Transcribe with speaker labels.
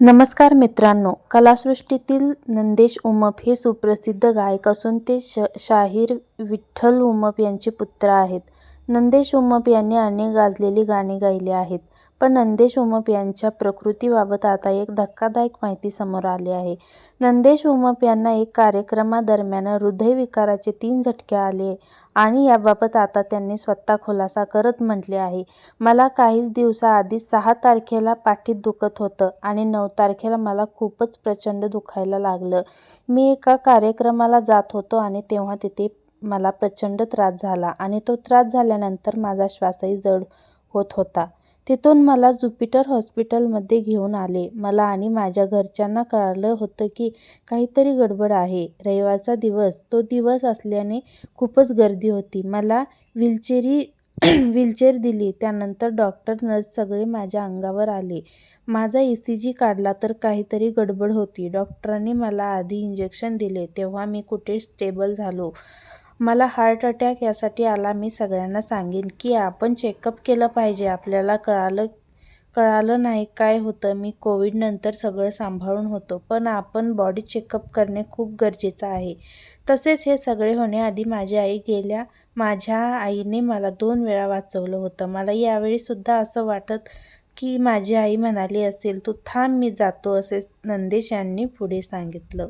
Speaker 1: नमस्कार मित्रांनो कलासृष्टीतील नंदेश उमप हे सुप्रसिद्ध गायक असून ते श शाहीर विठ्ठल उमप यांचे पुत्र आहेत. नंदेश उमप यांनी अनेक गाजलेली गाणी गायली आहेत. पण नंदेश उमप यांच्या प्रकृतीबाबत आता एक धक्कादायक माहिती समोर आली आहे. नंदेश उमप यांना एक कार्यक्रमादरम्यान हृदयविकाराचे तीन झटके आले आणि याबाबत आता त्यांनी स्वतः खुलासा करत म्हटले आहे. मला काहीच दिवसाआधी सहा तारखेला पाठीत दुखत होतं आणि नऊ तारखेला मला खूपच प्रचंड दुखायला लागलं. मी एका कार्यक्रमाला जात होतो आणि तेव्हा तिथे मला प्रचंड त्रास झाला आणि तो त्रास झाल्यानंतर माझा श्वासही जड होत होता. तिथून मला ज्युपिटर हॉस्पिटलमध्ये घेऊन आले. मला आणि माझ्या घरच्यांना कळलं होतं की काहीतरी गडबड आहे. रविवारचा दिवस. तो दिवस असल्याने खूपच गर्दी होती. मला व्हीलचेरी व्हीलचेअर दिली. त्यानंतर डॉक्टर नर्स सगळे माझ्या अंगावर आले. माझा ई सी जी काढला तर काहीतरी गडबड होती. डॉक्टरांनी मला आधी इंजेक्शन दिले. तेव्हा मी कुठे स्टेबल झालो? मला हार्ट अटॅक यासाठी आला. मी सगळ्यांना सांगेन की आपण चेकअप केलं पाहिजे. आपल्याला कळालं कळालं नाही काय होतं. मी कोविडनंतर सगळं सांभाळून होतो. पण आपण बॉडी चेकअप करणे खूप गरजेचं आहे. तसेच हे सगळे होण्याआधी माझी आई गेल्या. माझ्या आईने मला दोन वेळा वाचवलं होतं. मला यावेळीसुद्धा असं वाटत की माझी आई म्हणाली असेल तू थांब मी जातो असे नंदेश यांनी पुढे सांगितलं.